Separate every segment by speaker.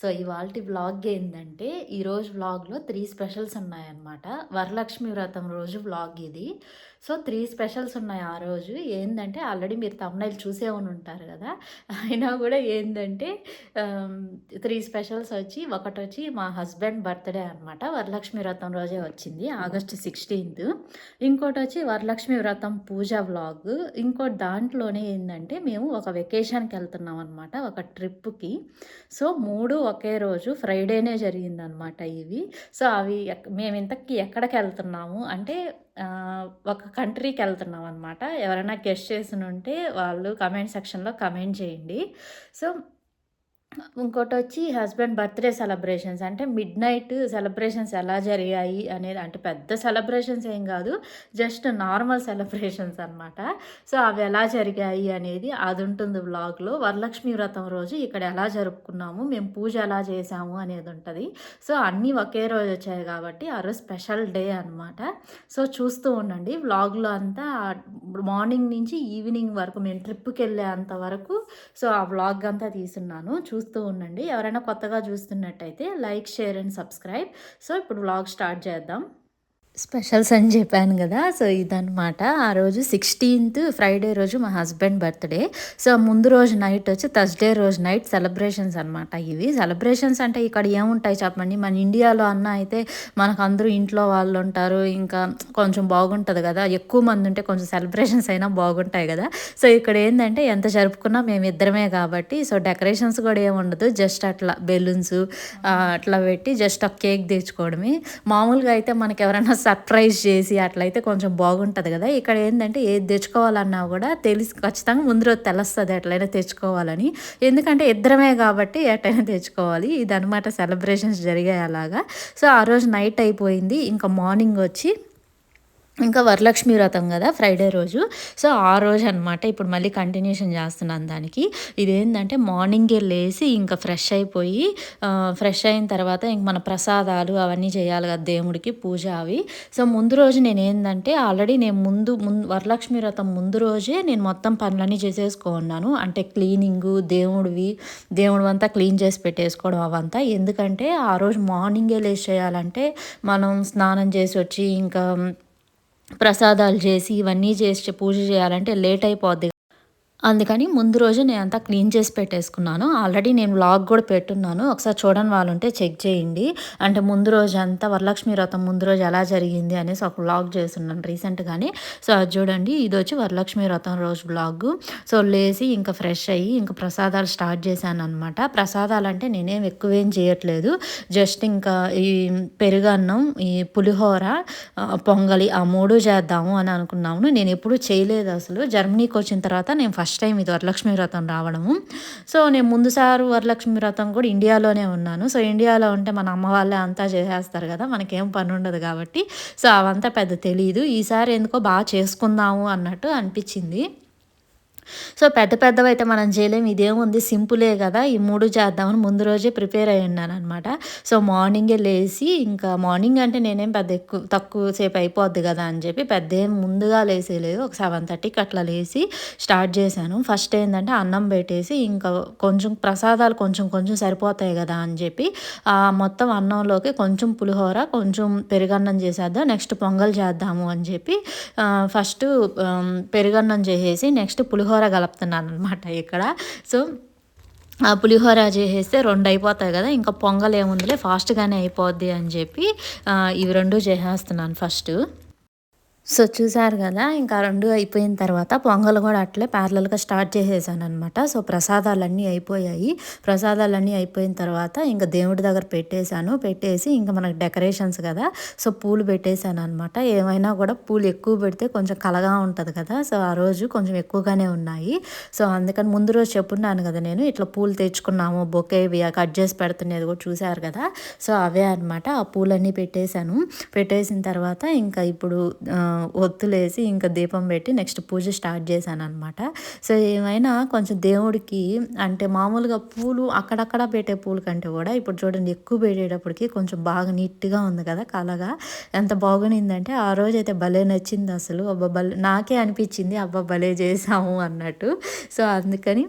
Speaker 1: So ఇవాళ vlog ఏంటంటే ఈరోజు వ్లాగ్లో త్రీ స్పెషల్స్ ఉన్నాయన్నమాట. వరలక్ష్మి వ్రతం రోజు వ్లాగ్ ఇది. సో త్రీ స్పెషల్స్ ఉన్నాయి ఆ రోజు. ఏంటంటే ఆల్రెడీ మీరు తమ్నైల్ చూసే ఉంటారు కదా. అయినా కూడా ఏంటంటే త్రీ స్పెషల్స్ వచ్చి ఒకటి వచ్చి మా హస్బెండ్ బర్త్డే అనమాట వరలక్ష్మి వ్రతం రోజే వచ్చింది ఆగస్టు సిక్స్టీన్త్ ఇంకోటి వచ్చి వరలక్ష్మి వ్రతం పూజ వ్లాగ్ ఇంకోటి దాంట్లోనే ఏంటంటే మేము ఒక వెకేషన్కి వెళ్తున్నాం అనమాట ఒక ట్రిప్కి సో మూడు ఒకే రోజు ఫ్రైడేనే జరిగిందనమాట ఇవి. సో అవి మేము ఇంతకీ ఎక్కడికి వెళ్తున్నాము అంటే ఒక కంట్రీకి వెళ్తున్నాం అనమాట ఎవరైనా గెస్ట్ చేసి ఉంటే వాళ్ళు కమెంట్ సెక్షన్లో కమెంట్ చేయండి. సో ఇంకోటి వచ్చి హస్బెండ్ బర్త్డే సెలబ్రేషన్స్. అంటే మిడ్ నైట్ సెలబ్రేషన్స్ ఎలా జరిగాయి అనేది అంటే పెద్ద సెలబ్రేషన్స్ ఏం కాదు జస్ట్ నార్మల్ సెలబ్రేషన్స్ అనమాట సో అవి ఎలా జరిగాయి అనేది అది ఉంటుంది వ్లాగ్లో. వరలక్ష్మి వ్రతం రోజు ఇక్కడ ఎలా జరుపుకున్నాము మేము పూజ ఎలా చేసాము అనేది ఉంటుంది. సో అన్నీ ఒకే రోజు వచ్చాయి కాబట్టి ఆ రోజు స్పెషల్ డే అనమాట సో చూస్తూ ఉండండి. వ్లాగ్లో అంతా మార్నింగ్ నుంచి ఈవినింగ్ వరకు మేము ట్రిప్కి వెళ్ళే అంత వరకు సో ఆ వ్లాగ్ అంతా తీసున్నాను చూస్తూ చూస్తూ ఉండండి. ఎవరైనా కొత్తగా చూస్తున్నట్టయితే like share and subscribe. So ఇప్పుడు వ్లాగ్ స్టార్ట్ చేద్దాం. స్పెషల్స్ అని చెప్పాను కదా సో ఇదనమాట ఆ రోజు సిక్స్టీన్త్ ఫ్రైడే రోజు మా హస్బెండ్ బర్త్డే. సో ముందు రోజు నైట్ వచ్చి థర్స్డే రోజు నైట్ సెలబ్రేషన్స్ అనమాట ఇవి. సెలబ్రేషన్స్ అంటే ఇక్కడ ఏముంటాయి చెప్పండి? మన ఇండియాలో అన్న అయితే మనకు అందరూ ఇంట్లో వాళ్ళు ఉంటారు ఇంకా కొంచెం బాగుంటుంది కదా. ఎక్కువ మంది ఉంటే కొంచెం సెలబ్రేషన్స్ అయినా బాగుంటాయి కదా. సో ఇక్కడ ఏంటంటే ఎంత జరుపుకున్నా మేము ఇద్దరమే కాబట్టి సో డెకరేషన్స్ కూడా ఏముండదు జస్ట్ అట్లా బెలూన్స్ అట్లా పెట్టి జస్ట్ ఒక కేక్ తెచ్చుకోవడమే. మామూలుగా అయితే మనకి ఎవరైనా సర్ప్రైజ్ చేసి అట్లయితే కొంచెం బాగుంటుంది కదా. ఇక్కడ ఏంటంటే ఏది తెచ్చుకోవాలన్నా కూడా తెలిసి ఖచ్చితంగా ముందు రోజు తెలుస్తుంది ఎట్లయినా తెచ్చుకోవాలని. ఎందుకంటే ఇద్దరమే కాబట్టి ఎట్లయినా తెచ్చుకోవాలి. ఇది సెలబ్రేషన్స్ జరిగాయి అలాగా. సో ఆ రోజు నైట్ అయిపోయింది. ఇంకా మార్నింగ్ వచ్చి ఇంకా వరలక్ష్మి వ్రతం కదా ఫ్రైడే రోజు. సో ఆ రోజు అనమాట ఇప్పుడు మళ్ళీ కంటిన్యూషన్ చేస్తున్నాను దానికి. ఇదేంటంటే మార్నింగే లేచి ఇంకా ఫ్రెష్ అయిపోయి ఫ్రెష్ అయిన తర్వాత ఇంక మన ప్రసాదాలు అవన్నీ చేయాలి కదా దేవుడికి పూజ అవి. సో ముందు రోజు నేను ఏంటంటే ఆల్రెడీ నేను ముందు ముందు వరలక్ష్మి వ్రతం ముందు రోజే నేను మొత్తం పనులన్నీ చేసేసుకున్నాను అంటే క్లీనింగు దేవుడివి దేవుడు అంతా క్లీన్ చేసి పెట్టేసుకోవడం అవంతా. ఎందుకంటే ఆ రోజు మార్నింగే లేచి చేయాలంటే మనం స్నానం చేసి వచ్చి ఇంకా ప్రసాదాలు చేసి ఇవన్నీ చేసి పూజ చేయాలంటే లేట్ అయిపోద్ది అందుకని ముందు రోజు నేను అంతా క్లీన్ చేసి పెట్టేసుకున్నాను. ఆల్రెడీ నేను వ్లాగ్ కూడా పెట్టున్నాను. ఒకసారి చూడని వాళ్ళు ఉంటే చెక్ చేయండి. అంటే ముందు రోజు అంతా వరలక్ష్మి వ్రతం ముందు రోజు ఎలా జరిగింది అనేసి ఒక వ్లాగ్ చేస్తున్నాను రీసెంట్గానే. సో అది చూడండి. ఇది వచ్చి వరలక్ష్మి వ్రతం రోజు వ్లాగ్. సో లేచి ఇంకా ఫ్రెష్ అయ్యి ఇంకా ప్రసాదాలు స్టార్ట్ చేశాను అనమాట ప్రసాదాలు అంటే నేనేం ఎక్కువేం చేయట్లేదు. జస్ట్ ఇంకా ఈ పెరుగన్నం ఈ పులిహోర పొంగలి ఆ మూడు చేద్దాము అని అనుకున్నాము నేను ఎప్పుడు చేయలేదు అసలు. జర్మనీకి వచ్చిన తర్వాత నేను ఫస్ట్ ఫస్ట్ టైం ఇది వరలక్ష్మి వ్రతం రావడము. సో నేను ముందుసారి వరలక్ష్మి వ్రతం కూడా ఇండియాలోనే ఉన్నాను. సో ఇండియాలో ఉంటే మన అమ్మ వాళ్ళే అంతా చేసేస్తారు కదా మనకేం పని ఉండదు కాబట్టి. సో అవంతా పెద్ద తెలియదు ఈసారి ఎందుకో బాగా చేసుకుందాము అన్నట్టు అనిపించింది. సో పెద్ద పెద్దవి అయితే మనం చేయలేము ఇదేముంది సింపులే కదా. ఈ మూడు చేద్దామని ముందు రోజే ప్రిపేర్ అయి ఉన్నాను అనమాట సో మార్నింగే లేచి ఇంకా మార్నింగ్ అంటే నేనేం పెద్ద ఎక్కువ తక్కువ సేపు అయిపోద్ది కదా అని చెప్పి పెద్ద ఏం ముందుగా లేసేలేదు. ఒక సెవెన్ థర్టీకి అట్లా లేచి స్టార్ట్ చేశాను. ఫస్ట్ ఏంటంటే అన్నం పెట్టేసి ఇంకా కొంచెం ప్రసాదాలు కొంచెం కొంచెం సరిపోతాయి కదా అని చెప్పి మొత్తం అన్నంలోకి కొంచెం పులిహోర కొంచెం పెరుగన్నం చేసేద్దాం నెక్స్ట్ పొంగల్ చేద్దాము అని చెప్పి ఫస్ట్ పెరుగన్నం చేసేసి నెక్స్ట్ పులిహోర పులిహోర కలుపుతున్నాను అనమాట ఇక్కడ. సో ఆ పులిహోర చేసేస్తే రెండు అయిపోతాయి కదా ఇంకా పొంగల్ ఏముందిలే ఫాస్ట్గానే అయిపోద్ది అని చెప్పి ఇవి రెండు చేసేస్తున్నాను ఫస్ట్ సో చూసారు కదా ఇంకా రెండు అయిపోయిన తర్వాత పొంగల్ కూడా అట్లే ప్యారలల్గా స్టార్ట్ చేసేసాను అనమాట సో ప్రసాదాలన్నీ అయిపోయాయి. ప్రసాదాలన్నీ అయిపోయిన తర్వాత ఇంకా దేవుడి దగ్గర పెట్టేశాను. పెట్టేసి ఇంకా మనకు డెకరేషన్స్ కదా సో పూలు పెట్టేశాను అనమాట ఏమైనా కూడా పూలు ఎక్కువ పెడితే కొంచెం కలగా ఉంటుంది కదా సో ఆ రోజు కొంచెం ఎక్కువగానే ఉన్నాయి. సో అందుకని ముందు రోజు చెప్పున్నాను కదా నేను ఇట్లా పూలు తెచ్చుకున్నాము బొకేవి కట్ చేసి పెడుతున్నది కూడా చూసారు కదా. సో అవే అనమాట ఆ పూలన్నీ పెట్టేశాను. పెట్టేసిన తర్వాత ఇంకా ఇప్పుడు ఒత్తులేసి ఇంకా దీపం పెట్టి నెక్స్ట్ పూజ స్టార్ట్ చేశాను అనమాట సో ఏమైనా కొంచెం దేవుడికి అంటే మామూలుగా పూలు అక్కడక్కడ పెట్టే పూల కంటే కూడా ఇప్పుడు చూడండి ఎక్కువ పెట్టేటప్పటికి కొంచెం బాగా నీట్గా ఉంది కదా కలగా. ఎంత బాగునిందంటే ఆ రోజు అయితే భలే నచ్చింది అసలు. అబ్బా భలే నాకే అనిపించింది. అబ్బా భలే చేసాము అన్నట్టు. సో అందుకని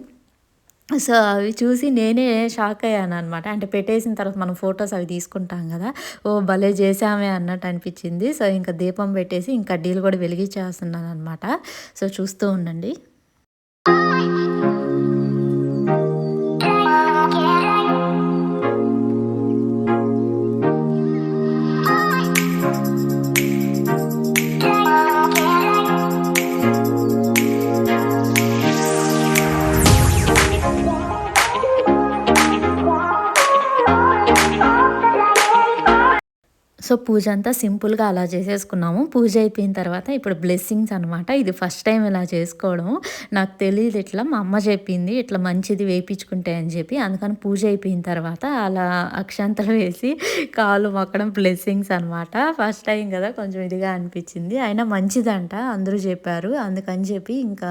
Speaker 1: సో అవి చూసి నేనే షాక్ అయ్యాను అనమాట అంటే పెట్టేసిన తర్వాత మనం ఫొటోస్ అవి తీసుకుంటాం కదా. ఓ భలే చేసామే అన్నట్టు అనిపించింది. సో ఇంకా దీపం పెట్టేసి ఇంకా కడ్డీలు కూడా వెలిగించేస్తున్నాను అనమాట సో చూస్తూ ఉండండి. సో పూజ అంతా సింపుల్గా అలా చేసేసుకున్నాము. పూజ అయిపోయిన తర్వాత ఇప్పుడు బ్లెస్సింగ్స్ అనమాట ఇది ఫస్ట్ టైం ఇలా చేసుకోవడం నాకు తెలియదు ఇట్లా మా అమ్మ చెప్పింది ఇట్లా మంచిది వేయించుకుంటే అని చెప్పి. అందుకని పూజ అయిపోయిన తర్వాత అలా అక్షంతలు వేసి కాలు మొక్కడం బ్లెస్సింగ్స్ అనమాట ఫస్ట్ టైం కదా కొంచెం ఇదిగా అనిపించింది. అయినా మంచిదంట అందరూ చెప్పారు. అందుకని చెప్పి ఇంకా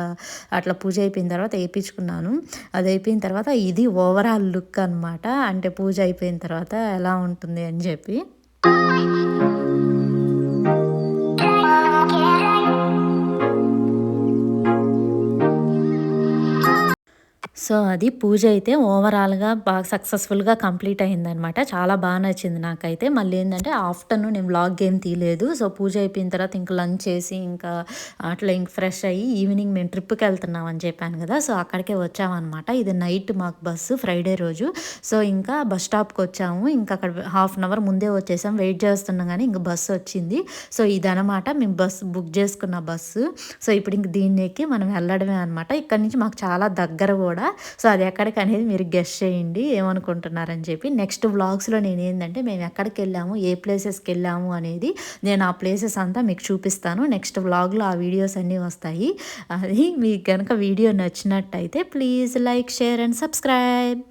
Speaker 1: అట్లా పూజ అయిపోయిన తర్వాత వేయించుకున్నాను. అది అయిపోయిన తర్వాత ఇది ఓవరాల్ లుక్ అనమాట అంటే పూజ అయిపోయిన తర్వాత ఎలా ఉంటుంది అని చెప్పి. సో అది పూజ అయితే ఓవరాల్గా బాగా సక్సెస్ఫుల్గా కంప్లీట్ అయిందనమాట చాలా బాగా నచ్చింది నాకైతే. మళ్ళీ ఏంటంటే ఆఫ్టర్నూన్ నేను బ్లాగ్ గేమ్ తీయలేదు. సో పూజ అయిపోయిన తర్వాత ఇంకా లంచ్ చేసి ఇంకా అట్లా ఇంక ఫ్రెష్ అయ్యి ఈవినింగ్ మేము ట్రిప్కి వెళ్తున్నాం అని చెప్పాను కదా. సో అక్కడికే వచ్చామన్నమాట. ఇది నైట్ మాకు బస్సు ఫ్రైడే రోజు. సో ఇంకా బస్ స్టాప్కి వచ్చాము. ఇంకా అక్కడ హాఫ్ అన్ అవర్ ముందే వచ్చేసాం. వెయిట్ చేస్తున్నాం కానీ ఇంకా బస్సు వచ్చింది. సో ఇదనమాట మేము బస్సు బుక్ చేసుకున్న బస్సు. సో ఇప్పుడు ఇంక దీన్ని ఎక్కి మనం వెళ్ళడమే అనమాట ఇక్కడ నుంచి మాకు చాలా దగ్గర కూడా సో అది ఎక్కడికి అనేది మీరు గెస్ట్ చేయండి ఏమనుకుంటున్నారని చెప్పి. నెక్స్ట్ వ్లాగ్స్లో నేను ఏంటంటే మేము ఎక్కడికి వెళ్ళాము ఏ ప్లేసెస్కి వెళ్ళాము అనేది నేను ఆ ప్లేసెస్ అంతా మీకు చూపిస్తాను. నెక్స్ట్ వ్లాగ్లో ఆ వీడియోస్ అన్నీ వస్తాయి. అది మీకు కనుక వీడియో నచ్చినట్టయితే please like share and subscribe